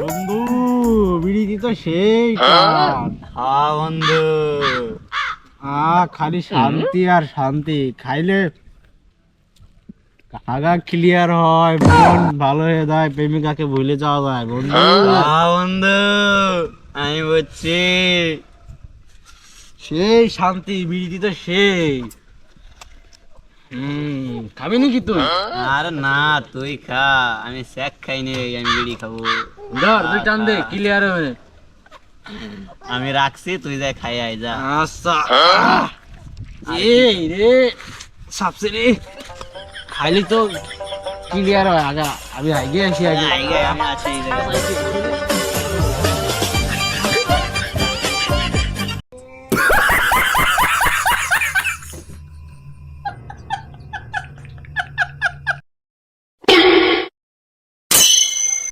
বন্ধু বিড়ি তো সেই টান। হ্যাঁ বন্ধু। খালি শান্তি আর শান্তি। খাইলে আগা ক্লিয়ার হয় মন ভালো হয়ে যায় প্রেমিকাকে ভুলে যাওয়া যায় বন্ধু। হ্যাঁ? বন্ধু। আমি বলছি সেই শান্তি বিড়ি তো সেই। খাবি নাকি তুই? আরে না তুই খা। আমি স্যাক খাই নি আমি বিড়ি খাব। ধর তুই টান দে ক্লিয়ার হবে। আমি রাখছি তুই যা খাই আই যা। আচ্ছা। এই রে সাপসে রে। খাইলি তো ক্লিয়ার হয় আগা আমি আগে আসি আগে। আই গে, আমি আছি।